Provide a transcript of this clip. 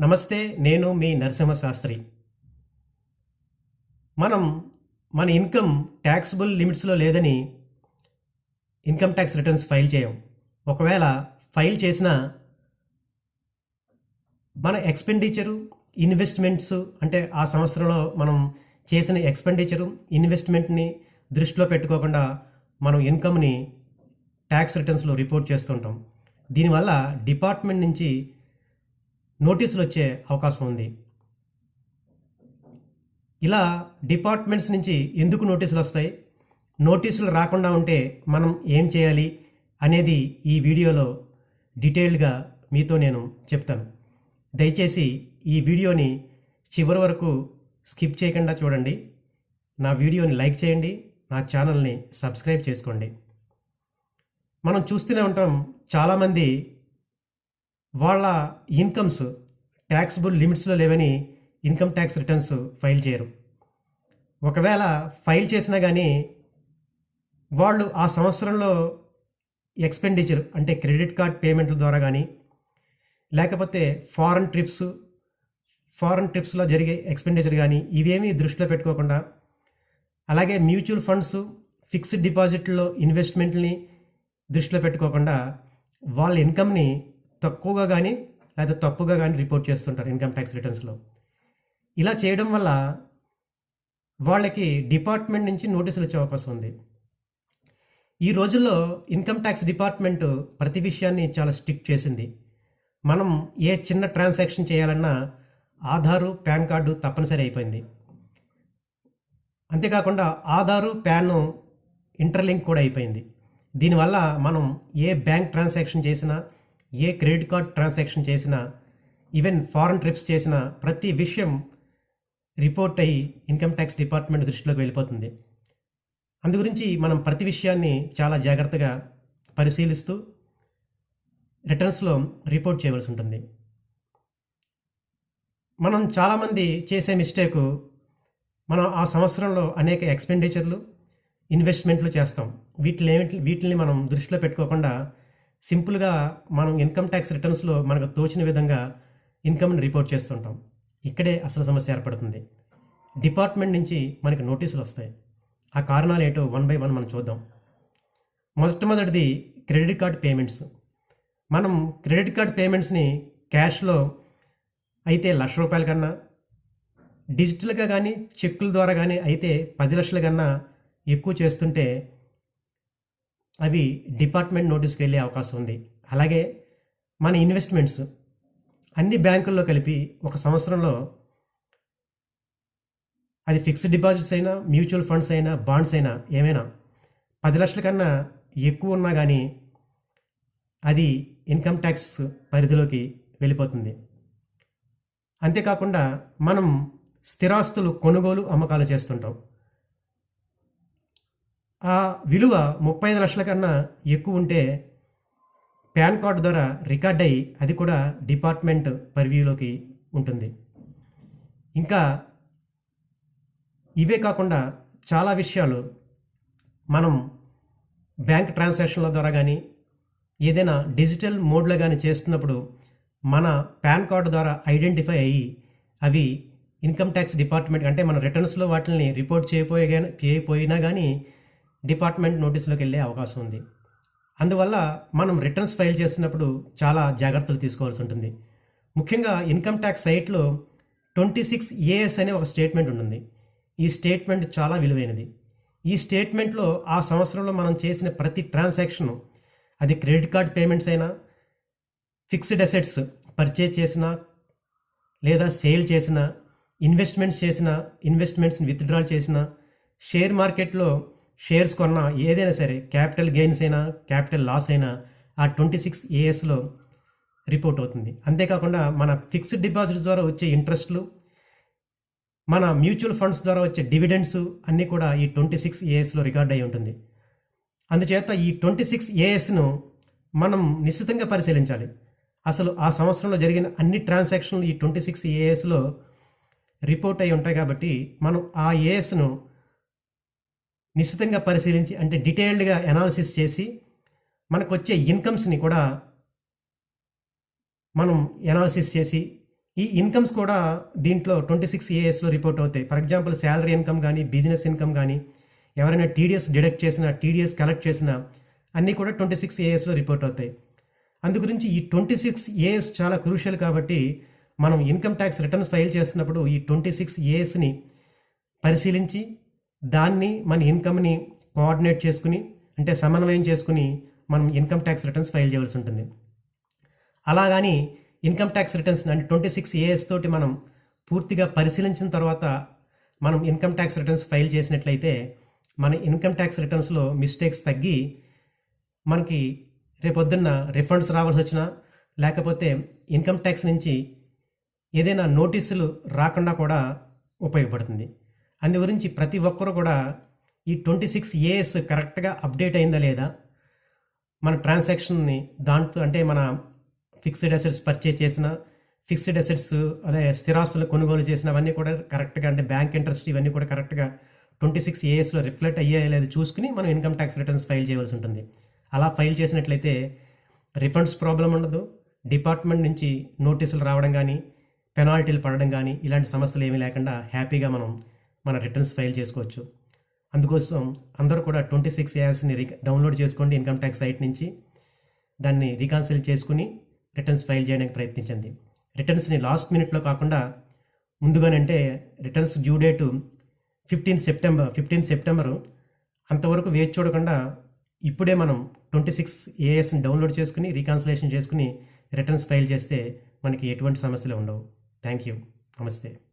నమస్తే నేను మీ నరసింహ శాస్త్రి మనం మన ఇన్కమ్ ట్యాక్సిబుల్ లిమిట్స్లో లేదని ఇన్కమ్ ట్యాక్స్ రిటర్న్స్ ఫైల్ చేయం. ఒకవేళ ఫైల్ చేసిన మన ఎక్స్పెండిచరు ఇన్వెస్ట్మెంట్స్ అంటే ఆ సంవత్సరంలో మనం చేసిన ఎక్స్పెండిచరు ఇన్వెస్ట్మెంట్ని దృష్టిలో పెట్టుకోకుండా మనం ఇన్కమ్ని ట్యాక్స్ రిటర్న్స్లో రిపోర్ట్ చేస్తుంటాం. దీనివల్ల డిపార్ట్మెంట్ నుంచి నోటీసులు వచ్చే అవకాశం ఉంది. ఇలా డిపార్ట్మెంట్స్ నుంచి ఎందుకు నోటీసులు వస్తాయి నోటీసులు రాకుండా ఉంటే మనం ఏం చేయాలి అనేది ఈ వీడియోలో డీటెయిల్డ్గా మీతో నేను చెప్తాను. దయచేసి ఈ వీడియోని చివరి వరకు స్కిప్ చేయకుండా చూడండి. నా వీడియోని లైక్ చేయండి. నా ఛానల్ని సబ్స్క్రైబ్ చేసుకోండి. మనం చూస్తూనే ఉంటాం చాలామంది వాళ్ళ ఇన్కమ్స్ ట్యాక్స్బుల్ లిమిట్స్లో లేవని ఇన్కమ్ ట్యాక్స్ రిటర్న్స్ ఫైల్ చేయరు. ఒకవేళ ఫైల్ చేసినా కానీ వాళ్ళు ఆ సంవత్సరంలో ఎక్స్పెండిచర్ అంటే క్రెడిట్ కార్డ్ పేమెంట్ల ద్వారా కానీ లేకపోతే ఫారెన్ ట్రిప్స్ ఫారెన్ ట్రిప్స్లో జరిగే ఎక్స్పెండిచర్ కానీ ఇవేమీ దృష్టిలో పెట్టుకోకుండా అలాగే మ్యూచువల్ ఫండ్స్ ఫిక్స్డ్ డిపాజిట్లో ఇన్వెస్ట్మెంట్ని దృష్టిలో పెట్టుకోకుండా వాళ్ళ ఇన్కమ్ని తక్కువగా కానీ లేదా తప్పుగా కానీ రిపోర్ట్ చేస్తుంటారు ఇన్కమ్ ట్యాక్స్ రిటర్న్స్లో. ఇలా చేయడం వల్ల వాళ్ళకి డిపార్ట్మెంట్ నుంచి నోటీసులు వచ్చే అవకాశం ఉంది. ఈ రోజుల్లో ఇన్కమ్ ట్యాక్స్ డిపార్ట్మెంట్ ప్రతి విషయాన్ని చాలా స్ట్రిక్ట్ చేసింది. మనం ఏ చిన్న ట్రాన్సాక్షన్ చేయాలన్నా ఆధారు పాన్ కార్డు తప్పనిసరి అయిపోయింది. అంతేకాకుండా ఆధారు ప్యాన్ ఇంటర్లింక్ కూడా అయిపోయింది. దీనివల్ల మనం ఏ బ్యాంక్ ట్రాన్సాక్షన్ చేసినా ఏ క్రెడిట్ కార్డ్ ట్రాన్సాక్షన్ చేసినా ఈవెన్ ఫారెన్ ట్రిప్స్ చేసినా ప్రతి విషయం రిపోర్ట్ అయ్యి ఇన్కమ్ ట్యాక్స్ డిపార్ట్మెంట్ దృష్టిలోకి వెళ్ళిపోతుంది. అందుగురించి మనం ప్రతి విషయాన్ని చాలా జాగ్రత్తగా పరిశీలిస్తూ రిటర్న్స్లో రిపోర్ట్ చేయవలసి ఉంటుంది. మనం చాలామంది చేసే మిస్టేకు మనం ఆ సంవత్సరంలో అనేక ఎక్స్పెండిచర్లు ఇన్వెస్ట్మెంట్లు చేస్తాం. వీటిని వీటిని మనం దృష్టిలో పెట్టుకోకుండా సింపుల్గా మనం ఇన్కమ్ ట్యాక్స్ రిటర్న్స్లో మనకు తోచిన విధంగా ఇన్కమ్ని రిపోర్ట్ చేస్తుంటాం. ఇక్కడే అసలు సమస్య ఏర్పడుతుంది. డిపార్ట్మెంట్ నుంచి మనకి నోటీసులు వస్తాయి. ఆ కారణాలు ఏంటో వన్ బై వన్ మనం చూద్దాం. మొట్టమొదటిది క్రెడిట్ కార్డ్ పేమెంట్స్. మనం క్రెడిట్ కార్డ్ పేమెంట్స్ని క్యాష్లో అయితే లక్ష రూపాయల కన్నా డిజిటల్గా కానీ చెక్కుల ద్వారా కానీ అయితే పది లక్షల కన్నా ఎక్కువ చేస్తుంటే అవి డిపార్ట్మెంట్ నోటీస్కి వెళ్ళే అవకాశం ఉంది. అలాగే మన ఇన్వెస్ట్మెంట్స్ అన్ని బ్యాంకుల్లో కలిపి ఒక సంవత్సరంలో అది ఫిక్స్డ్ డిపాజిట్స్ అయినా మ్యూచువల్ ఫండ్స్ అయినా బాండ్స్ అయినా ఏమైనా పది లక్షల కన్నా ఎక్కువ ఉన్నా కానీ అది ఇన్కమ్ ట్యాక్స్ పరిధిలోకి వెళ్ళిపోతుంది. అంతేకాకుండా మనం స్థిరాస్తులు కొనుగోలు అమ్మకాలు చేస్తుంటాం. ఆ విలువ ముప్పై ఐదు లక్షల కన్నా ఎక్కువ ఉంటే పాన్ కార్డు ద్వారా రికార్డ్ అయ్యి అది కూడా డిపార్ట్మెంట్ పర్వ్యూలోకి ఉంటుంది. ఇంకా ఇవే కాకుండా చాలా విషయాలు మనం బ్యాంక్ ట్రాన్సాక్షన్ల ద్వారా కానీ ఏదైనా డిజిటల్ మోడ్లో కానీ చేస్తున్నప్పుడు మన పాన్ కార్డు ద్వారా ఐడెంటిఫై అయ్యి అవి ఇన్కమ్ ట్యాక్స్ డిపార్ట్మెంట్ అంటే మన రిటర్న్స్లో వాటిని రిపోర్ట్ చేయపోయే చేయపోయినా కానీ డిపార్ట్మెంట్ నోటీసులోకి వెళ్ళే అవకాశం ఉంది. అందువల్ల మనం రిటర్న్స్ ఫైల్ చేసినప్పుడు చాలా జాగ్రత్తలు తీసుకోవాల్సి ఉంటుంది. ముఖ్యంగా ఇన్కమ్ ట్యాక్స్ సైట్లో ట్వంటీ సిక్స్ ఏఎస్ అనే ఒక స్టేట్మెంట్ ఉంటుంది. ఈ స్టేట్మెంట్ చాలా విలువైనది. ఈ స్టేట్మెంట్లో ఆ సంవత్సరంలో మనం చేసిన ప్రతి ట్రాన్సాక్షన్ అది క్రెడిట్ కార్డ్ పేమెంట్స్ అయినా ఫిక్స్డ్ అసెట్స్ పర్చేజ్ చేసిన లేదా సేల్ చేసిన ఇన్వెస్ట్మెంట్స్ చేసిన ఇన్వెస్ట్మెంట్స్ని విత్డ్రాల్ చేసిన షేర్ మార్కెట్లో షేర్స్ కొన్న ఏదైనా సరే క్యాపిటల్ గెయిన్స్ అయినా క్యాపిటల్ లాస్ అయినా ఆ ట్వంటీ సిక్స్ ఏఎస్లో రిపోర్ట్ అవుతుంది. అంతేకాకుండా మన ఫిక్స్డ్ డిపాజిట్స్ ద్వారా వచ్చే ఇంట్రెస్ట్లు మన మ్యూచువల్ ఫండ్స్ ద్వారా వచ్చే డివిడెండ్స్ అన్నీ కూడా ఈ ట్వంటీ సిక్స్ ఏఎస్లో రికార్డ్ అయి ఉంటుంది. అందుచేత ఈ ట్వంటీ సిక్స్ ఏఎస్ను మనం నిశ్చితంగా పరిశీలించాలి. అసలు ఆ సంవత్సరంలో జరిగిన అన్ని ట్రాన్సాక్షన్లు ఈ ట్వంటీ సిక్స్ ఏఎస్లో రిపోర్ట్ అయి ఉంటాయి కాబట్టి మనం ఆ ఏఎస్ను నిశ్చితంగా పరిశీలించి అంటే డీటెయిల్డ్గా అనాలిసిస్ చేసి మనకు వచ్చే ఇన్కమ్స్ని కూడా మనం ఎనాలిసిస్ చేసి ఈ ఇన్కమ్స్ కూడా దీంట్లో ట్వంటీ సిక్స్ ఏఎస్లో రిపోర్ట్ అవుతాయి. ఫర్ ఎగ్జాంపుల్ శాలరీ ఇన్కమ్ కానీ బిజినెస్ ఇన్కమ్ కానీ ఎవరైనా టీడీఎస్ డిడక్ట్ చేసిన టీడీఎస్ కలెక్ట్ చేసినా అన్నీ కూడా ట్వంటీ సిక్స్ ఏఎస్లో రిపోర్ట్ అవుతాయి. అందు గురించి ఈ ట్వంటీ సిక్స్ ఏఎస్ చాలా క్రూషియల్ కాబట్టి మనం ఇన్కమ్ ట్యాక్స్ రిటర్న్స్ ఫైల్ చేస్తున్నప్పుడు ఈ ట్వంటీ సిక్స్ ఏఎస్ని పరిశీలించి దాన్ని మన ఇన్కమ్ని కోఆర్డినేట్ చేసుకుని అంటే సమన్వయం చేసుకుని మనం ఇన్కమ్ ట్యాక్స్ రిటర్న్స్ ఫైల్ చేయవలసి ఉంటుంది. అలాగని ఇన్కమ్ ట్యాక్స్ రిటర్న్స్ అంటే ట్వంటీ సిక్స్ ఏఎస్ తోటి మనం పూర్తిగా పరిశీలించిన తర్వాత మనం ఇన్కమ్ ట్యాక్స్ రిటర్న్స్ ఫైల్ చేసినట్లయితే మన ఇన్కమ్ ట్యాక్స్ రిటర్న్స్లో మిస్టేక్స్ తగ్గి మనకి రేపొద్దున్న రిఫండ్స్ రావాల్సి వచ్చినా లేకపోతే ఇన్కమ్ ట్యాక్స్ నుంచి ఏదైనా నోటీసులు రాకుండా కూడా ఉపయోగపడుతుంది. అందు గురించి ప్రతి ఒక్కరు కూడా ఈ ట్వంటీ సిక్స్ ఏఎస్ కరెక్ట్గా అప్డేట్ అయిందా లేదా? మన ట్రాన్సాక్షన్ని దాంతో అంటే మన ఫిక్స్డ్ అసెట్స్ పర్చేజ్ చేసిన ఫిక్స్డ్ అసెట్స్ అదే స్థిరాస్తులు కొనుగోలు చేసినవన్నీ కూడా కరెక్ట్గా అంటే బ్యాంక్ ఇంట్రెస్ట్ ఇవన్నీ కూడా కరెక్ట్గా ట్వంటీ సిక్స్ ఏఎస్లో రిఫ్లెక్ట్ అయ్యే లేదు చూసుకుని మనం ఇన్కమ్ ట్యాక్స్ రిటర్న్స్ ఫైల్ చేయవలసి ఉంటుంది. అలా ఫైల్ చేసినట్లయితే రిఫండ్స్ ప్రాబ్లం ఉండదు. డిపార్ట్మెంట్ నుంచి నోటీసులు రావడం కానీ పెనాల్టీలు పడడం కానీ ఇలాంటి సమస్యలు ఏమీ లేకుండా హ్యాపీగా మనం మన రిటర్న్స్ ఫైల్ చేసుకోవచ్చు. అందుకోసం అందరూ కూడా ట్వంటీ సిక్స్ ఏఎస్ని డౌన్లోడ్ చేసుకోండి ఇన్కమ్ ట్యాక్స్ సైట్ నుంచి. దాన్ని రీకాన్సిల్ చేసుకుని రిటర్న్స్ ఫైల్ చేయడానికి ప్రయత్నించండి. రిటర్న్స్ని లాస్ట్ మినిట్లో కాకుండా ముందుగానంటే returns due date fifteen September fifteen September అంతవరకు వేచి చూడకుండా ఇప్పుడే మనం ట్వంటీ సిక్స్ ఏఎస్ని డౌన్లోడ్ చేసుకుని రీకాన్సిలేషన్ చేసుకుని రిటర్న్స్ ఫైల్ చేస్తే మనకి ఎటువంటి సమస్యలు ఉండవు. థ్యాంక్ యూ నమస్తే